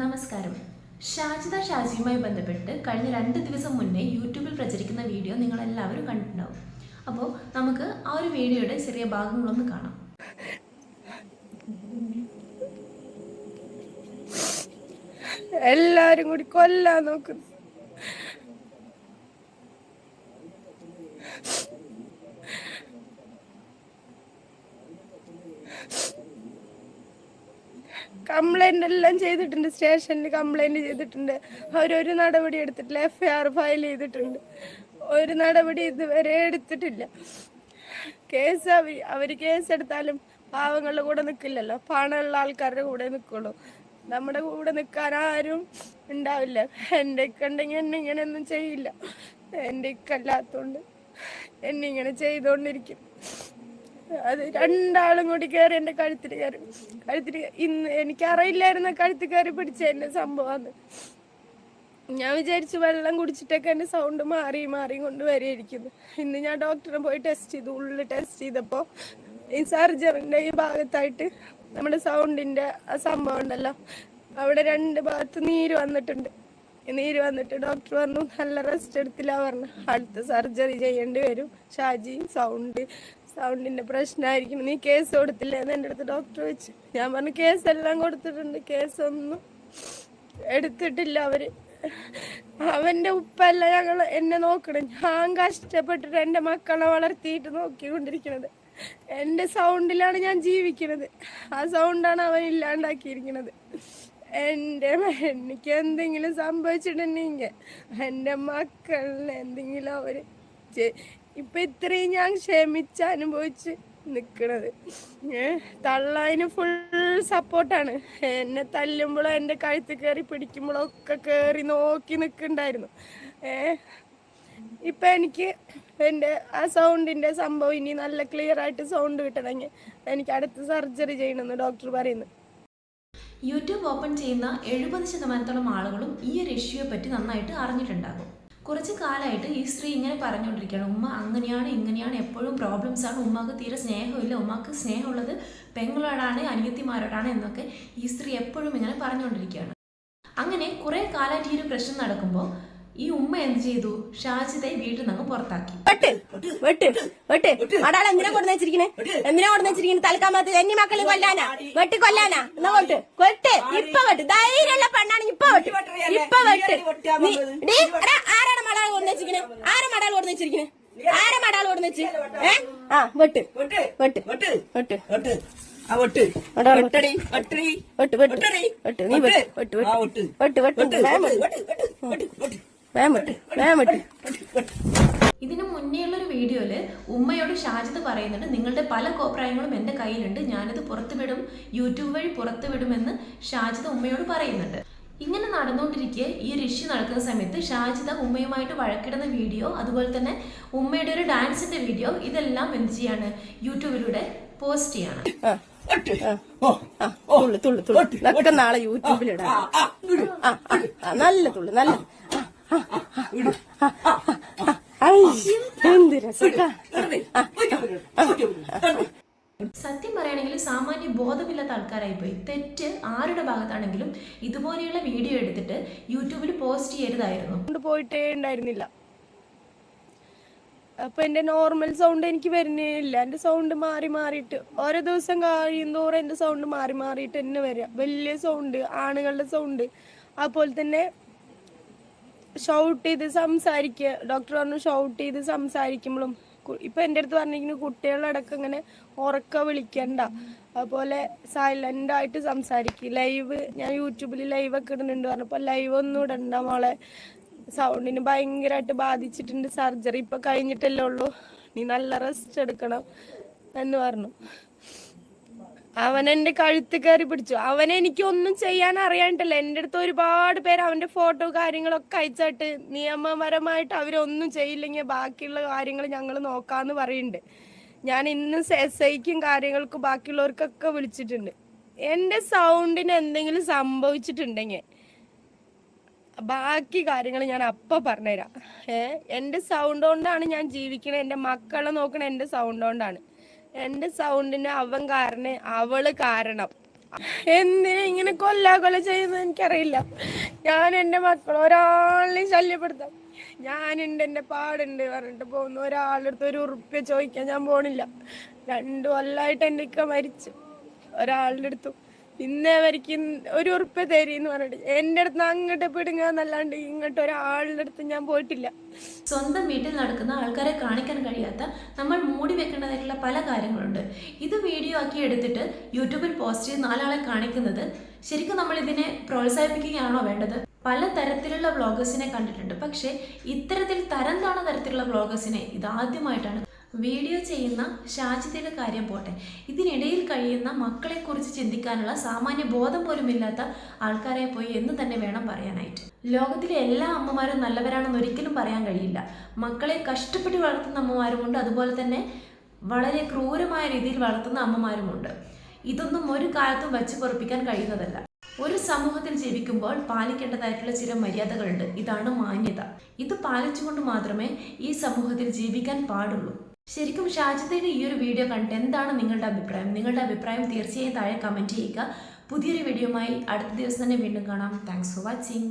നമസ്കാരം. ഷാജിദ ഷാജിയുമായി ബന്ധപ്പെട്ട് കഴിഞ്ഞ രണ്ട് ദിവസം മുന്നേ യൂട്യൂബിൽ പ്രചരിക്കുന്ന വീഡിയോ നിങ്ങൾ എല്ലാവരും കണ്ടിട്ടുണ്ടാവും. അപ്പോൾ നമുക്ക് ആ ഒരു വീഡിയോയുടെ ചെറിയ ഭാഗങ്ങളൊന്ന് കാണാം. എല്ലാരും കൂടി കൊല്ലാൻ നോക്കുന്നു കംപ്ലൈന്റ് എല്ലാം ചെയ്തിട്ടുണ്ട്. സ്റ്റേഷനിൽ കംപ്ലൈന്റ് ചെയ്തിട്ടുണ്ട്. അവരൊരു നടപടി എടുത്തിട്ടില്ല. എഫ് ഐ ആർ ഫയൽ ചെയ്തിട്ടുണ്ട്. ഒരു നടപടി ഇതുവരെ എടുത്തിട്ടില്ല. കേസ് അവർ കേസ് എടുത്താലും പാവങ്ങളുടെ കൂടെ നിൽക്കില്ലല്ലോ പണമുള്ള ആൾക്കാരുടെ കൂടെ നിൽക്കുള്ളൂ നമ്മുടെ കൂടെ നിൽക്കാൻ ആരും ഉണ്ടാവില്ല. എന്റെ ഇക്കുണ്ടെങ്കിൽ എന്നെ ഇങ്ങനെയൊന്നും ചെയ്യില്ല. എന്റെ ഇക്കല്ലാത്തോണ്ട് എന്നെ ഇങ്ങനെ ചെയ്തുകൊണ്ടിരിക്കും അത് രണ്ടാളും കൂടി കയറി എന്റെ കഴുത്തിൽ കയറി കഴുത്തിൽ ഇന്ന് എനിക്കറിയില്ലായിരുന്നു കഴുത്തിൽ കയറി പിടിച്ച എന്റെ സംഭവമാണ് ഞാൻ വിചാരിച്ചു വെള്ളം കുടിച്ചിട്ടൊക്കെ എന്റെ സൗണ്ട് മാറി മാറി കൊണ്ട് വരെയിരിക്കുന്നു ഇന്ന് ഞാൻ ഡോക്ടറെ പോയി ടെസ്റ്റ് ചെയ്തു. ഉള്ളിൽ ടെസ്റ്റ് ചെയ്തപ്പോൾ ഈ സർജറിന്റെ ഈ ഭാഗത്തായിട്ട് നമ്മുടെ സൗണ്ടിന്റെ ആ സംഭവം ഉണ്ടല്ലോ. അവിടെ രണ്ട് ഭാഗത്ത് നീര് വന്നിട്ടുണ്ട്. നീര് വന്നിട്ട് ഡോക്ടർ പറഞ്ഞു നല്ല റെസ്റ്റ് എടുത്തില്ല പറഞ്ഞു. അടുത്ത സർജറി ചെയ്യേണ്ടി വരും. ഷാജി സൗണ്ട് സൗണ്ടിന്റെ പ്രശ്നമായിരിക്കും നീ കേസ് കൊടുത്തില്ല എന്ന് എന്റെ അടുത്ത് ഡോക്ടർ വെച്ച് ഞാൻ പറഞ്ഞു കേസ് എല്ലാം കൊടുത്തിട്ടുണ്ട്. കേസ് ഒന്നും എടുത്തിട്ടില്ല അവർ. അവന്റെ ഉപ്പല്ല ഞങ്ങൾ എന്നെ നോക്കണം. ഞാൻ കഷ്ടപ്പെട്ടിട്ട് എന്റെ മക്കളെ വളർത്തിയിട്ട് നോക്കിക്കൊണ്ടിരിക്കുന്നത് എന്റെ സൗണ്ടിലാണ് ഞാൻ ജീവിക്കുന്നത് ആ സൗണ്ടാണ് അവൻ ഇല്ലാണ്ടാക്കിയിരിക്കുന്നത് എന്റെ എനിക്ക് എന്തെങ്കിലും സംഭവിച്ചിട്ടുണ്ടെങ്കിൽ എന്റെ മക്കളിന് എന്തെങ്കിലും അവർ ഇപ്പൊ ഇത്രയും ഞാൻ ക്ഷമിച്ച് അനുഭവിച്ച് നിക്കണത്. ഏ തള്ളതിന് ഫുൾ സപ്പോർട്ടാണ് എന്നെ തല്ലുമ്പോഴോ എന്റെ കഴുത്ത് കയറി പിടിക്കുമ്പോഴോ ഒക്കെ കയറി നോക്കി നിക്കണ്ടായിരുന്നു. ഏ ഇപ്പൊ എനിക്ക് എന്റെ ആ സൗണ്ടിന്റെ സംഭവം ഇനി നല്ല ക്ലിയർ ആയിട്ട് സൗണ്ട് കിട്ടണമെങ്കിൽ എനിക്ക് അടുത്ത സർജറി ചെയ്യണമെന്ന് ഡോക്ടർ പറയുന്നു. യൂട്യൂബ് ഓപ്പൺ ചെയ്യുന്ന എഴുപത് ശതമാനത്തോളം ആളുകളും ഈ ഒരു ഇഷ്യൂയെ പറ്റി നന്നായിട്ട് അറിഞ്ഞിട്ടുണ്ടാകും. കുറച്ച് കാലമായിട്ട് ഈ സ്ത്രീ ഇങ്ങനെ പറഞ്ഞുകൊണ്ടിരിക്കുകയാണ്. ഉമ്മ അങ്ങനെയാണ് ഇങ്ങനെയാണ് എപ്പോഴും പ്രോബ്ലംസ് ആണ്. ഉമ്മക്ക് തീരെ സ്നേഹമില്ല. ഉമ്മക്ക് സ്നേഹമുള്ളത് പെങ്ങളോടാണ് അനിയത്തിമാരോടാണ് എന്നൊക്കെ ഈ സ്ത്രീ എപ്പോഴും ഇങ്ങനെ പറഞ്ഞുകൊണ്ടിരിക്കുകയാണ്. അങ്ങനെ കുറേ കാലമായിട്ട് ഈ ഒരു പ്രശ്നം നടക്കുമ്പോൾ ഈ ഉമ്മ എന്ത് ചെയ്തു? ഷാജിതെ വീട്ടിൽ നിന്ന് പുറത്താക്കി. അടാൾ എന്തിനാ കൊടുന്ന് എന്തിനാ തൽക്കാമത്ത് എന്നെ മക്കളെ കൊല്ലാനാ? വെട്ടി കൊല്ലാനാ? ഇപ്പൊ ധൈര്യമുള്ള പെണ്ണാണെങ്കിൽ ഇപ്പൊ വെട്ട് ആരാണ് മടാൾ കൊടുന്ന് വെച്ചിരിക്കണേ ആരാ മടാൾ കൊടുന്ന് വെച്ചിരിക്കണേ ആരാ മടാൾ കൊടുന്ന് വെച്ച് ഏ ആ വെട്ട് വെട്ട് വെട്ട് വെട്ട് വെട്ട് വെട്ട് ആ വെട്ട് അടാൾ വെട്ട്. വെട്ടടി വെട്ടടി വെട്ട് വെട്ട് നീ വെട്ട് വെട്ട് ആ വെട്ട് വെട്ട് വെട്ട് വെട്ട് വെട്ട് വേഗം വെട്ട് വെട്ട് വെട്ട് വെട്ട് വെട്ട് വേഗം വെട്ട് വേഗം വെട്ട് ഇതിന് മുന്നേയുള്ള ഒരു വീഡിയോയിൽ ഉമ്മയോട് ഷാജിദ് പറയുന്നുണ്ട് നിങ്ങളുടെ പല കോപ്രായങ്ങളും എന്റെ കയ്യിലുണ്ട് ഞാനിത് പുറത്തുവിടും യൂട്യൂബ് വഴി പുറത്തുവിടുമെന്ന് ഷാജിദ് ഉമ്മയോട് പറയുന്നുണ്ട് ഇങ്ങനെ നടന്നുകൊണ്ടിരിക്കെ ഈ ഋഷി നടക്കുന്ന സമയത്ത് ഷാജിത ഉമ്മയുമായിട്ട് വഴക്കിടുന്ന വീഡിയോ അതുപോലെ തന്നെ ഉമ്മയുടെ ഒരു ഡാൻസിന്റെ വീഡിയോ ഇതെല്ലാം എന്ത് ചെയ്യാണ് യൂട്യൂബിലൂടെ പോസ്റ്റ് ചെയ്യാണ് തുള്ളു തുള്ളു തുള്ളു നാളെ യൂട്യൂബിലിടാം നല്ല തുള്ളു നല്ല എന്ത് രസട്ടാ സത്യം പറയുകയാണെങ്കിൽ സാമാന്യ ബോധമില്ലാത്ത ആൾക്കാരായി പോയി തെറ്റ് ആരുടെ ഭാഗത്താണെങ്കിലും ഇതുപോലെയുള്ള വീഡിയോ എടുത്തിട്ട് യൂട്യൂബിൽ പോസ്റ്റ് ചെയ്യരുതായിരുന്നു. പോയിട്ടേ ഉണ്ടായിരുന്നില്ല. അപ്പൊ എന്റെ നോർമൽ സൗണ്ട് എനിക്ക് വരുന്നേ ഇല്ല. എന്റെ സൗണ്ട് മാറി മാറിയിട്ട് ഓരോ ദിവസം കഴിയുന്തോറും എന്റെ സൗണ്ട് മാറി മാറിയിട്ട് തന്നെ വരിക വലിയ സൗണ്ട് ആണുങ്ങളുടെ സൗണ്ട് അതുപോലെ തന്നെ ഷൗട്ട് ചെയ്ത് സംസാരിക്കുക. ഡോക്ടർ പറഞ്ഞു ഷൗട്ട് ചെയ്ത് സംസാരിക്കുമ്പോഴും ഇപ്പൊ എന്റെ അടുത്ത് പറഞ്ഞിരിക്കുന്നു കുട്ടികളടക്കം ഇങ്ങനെ ഉറക്ക വിളിക്കണ്ട. അതുപോലെ സൈലന്റ് ആയിട്ട് സംസാരിക്കും. ലൈവ് ഞാൻ യൂട്യൂബിൽ ലൈവ് ഒക്കെ ഇടുന്നുണ്ട് പറഞ്ഞപ്പോൾ ലൈവ് ഒന്നും ഇടണ്ട മോളെ. സൗണ്ടിന് ഭയങ്കരമായിട്ട് ബാധിച്ചിട്ടുണ്ട് സർജറി ഇപ്പൊ കഴിഞ്ഞിട്ടല്ലേ ഉള്ളൂ. നീ നല്ല റെസ്റ്റ് എടുക്കണം എന്ന് പറഞ്ഞു. അവൻ എന്റെ കഴുത്ത് കയറി പിടിച്ചു. അവൻ എനിക്ക് ഒന്നും ചെയ്യാൻ അറിയാണ്ടല്ല എന്റെ അടുത്ത് ഒരുപാട് പേര് അവന്റെ ഫോട്ടോ കാര്യങ്ങളൊക്കെ അയച്ചിട്ട് നിയമപരമായിട്ട് അവരൊന്നും ചെയ്യില്ലെങ്കിൽ ബാക്കിയുള്ള കാര്യങ്ങൾ ഞങ്ങൾ നോക്കാന്ന് പറയുന്നുണ്ട് ഞാൻ ഇന്ന് എസ് ഐക്കും കാര്യങ്ങൾക്കും ബാക്കിയുള്ളവർക്കൊക്കെ വിളിച്ചിട്ടുണ്ട്. എന്റെ സൗണ്ടിന് എന്തെങ്കിലും സംഭവിച്ചിട്ടുണ്ടെങ്കിൽ ബാക്കി കാര്യങ്ങൾ ഞാൻ അപ്പ പറഞ്ഞുതരാം ഏഹ് എന്റെ സൗണ്ട് കൊണ്ടാണ് ഞാൻ ജീവിക്കണത് എന്റെ മക്കളെ നോക്കണ എന്റെ സൗണ്ട് കൊണ്ടാണ്. എന്റെ സൗണ്ടിന് അവൻ കാരണം അവൾ കാരണം. എന്തിനാ ഇങ്ങനെ കൊല്ലാ കൊല ചെയ്യുന്നത് എനിക്കറിയില്ല. ഞാൻ എന്റെ മക്കൾ ഒരാളെയും ശല്യപ്പെടുത്താം. ഞാനുണ്ട് എന്റെ പാടുണ്ട് പറഞ്ഞിട്ട് പോകുന്ന. ഒരാളുടെ അടുത്ത് ഒരു ഉറുപ്പ്യ ചോദിക്കാൻ ഞാൻ പോണില്ല. രണ്ടു കൊല്ലമായിട്ട് എന്റെ ഇക്ക മരിച്ചു. ഒരാളുടെ അടുത്തും ഇന്നേ അവർക്ക് ഒരു ഉറുപ്പ തരീന്ന് പറഞ്ഞിട്ട് എന്റെ അടുത്ത് അങ്ങോട്ട് പിടുങ്ങാന്നല്ലാണ്ട് ഇങ്ങോട്ട് ഒരാളുടെ അടുത്ത് ഞാൻ പോയിട്ടില്ല. സ്വന്തം വീട്ടിൽ നടക്കുന്ന ആൾക്കാരെ കാണിക്കാൻ കഴിയാത്ത നമ്മൾ മൂടി വെക്കേണ്ടതായിട്ടുള്ള പല കാര്യങ്ങളുണ്ട്. ഇത് വീഡിയോ ആക്കി എടുത്തിട്ട് യൂട്യൂബിൽ പോസ്റ്റ് ചെയ്ത് നാലാളെ കാണിക്കുന്നത് ശരിക്കും നമ്മൾ ഇതിനെ പ്രോത്സാഹിപ്പിക്കുകയാണോ വേണ്ടത്? പല തരത്തിലുള്ള വ്ളോഗേഴ്സിനെ കണ്ടിട്ടുണ്ട്. പക്ഷേ ഇത്തരത്തിൽ തരം താണ തരത്തിലുള്ള വ്ളോഗേഴ്സിനെ ഇതാദ്യമായിട്ടാണ് വീഡിയോ ചെയ്യുന്ന ഷാജിദയുടെ കാര്യം പോട്ടെ. ഇതിനിടയിൽ കഴിയുന്ന മക്കളെക്കുറിച്ച് ചിന്തിക്കാനുള്ള സാമാന്യ ബോധം പോലും ഇല്ലാത്ത ആൾക്കാരെ പോയി എന്ന് തന്നെ വേണം പറയാനായിട്ട്. ലോകത്തിലെ എല്ലാ അമ്മമാരും നല്ലവരാണെന്ന് ഒരിക്കലും പറയാൻ കഴിയില്ല. മക്കളെ കഷ്ടപ്പെട്ട് വളർത്തുന്ന അമ്മമാരുമുണ്ട്. അതുപോലെ തന്നെ വളരെ ക്രൂരമായ രീതിയിൽ വളർത്തുന്ന അമ്മമാരുമുണ്ട്. ഇതൊന്നും ഒരു കാലത്തും വച്ച് പൊറപ്പിക്കാൻ കഴിയുന്നതല്ല. ഒരു സമൂഹത്തിൽ ജീവിക്കുമ്പോൾ പാലിക്കേണ്ടതായിട്ടുള്ള ചില മര്യാദകളുണ്ട്. ഇതാണ് മാന്യത. ഇത് പാലിച്ചുകൊണ്ട് മാത്രമേ ഈ സമൂഹത്തിൽ ജീവിക്കാൻ പാടുള്ളൂ. ശരിക്കും ഷാജിദയുടെ ഈ ഒരു വീഡിയോ കണ്ടിട്ട് എന്താണ് നിങ്ങളുടെ അഭിപ്രായം? നിങ്ങളുടെ അഭിപ്രായം തീർച്ചയായും താഴെ കമന്റ് ചെയ്യുക. പുതിയൊരു വീഡിയോയുമായി അടുത്ത ദിവസം തന്നെ വീണ്ടും കാണാം. Thanks for watching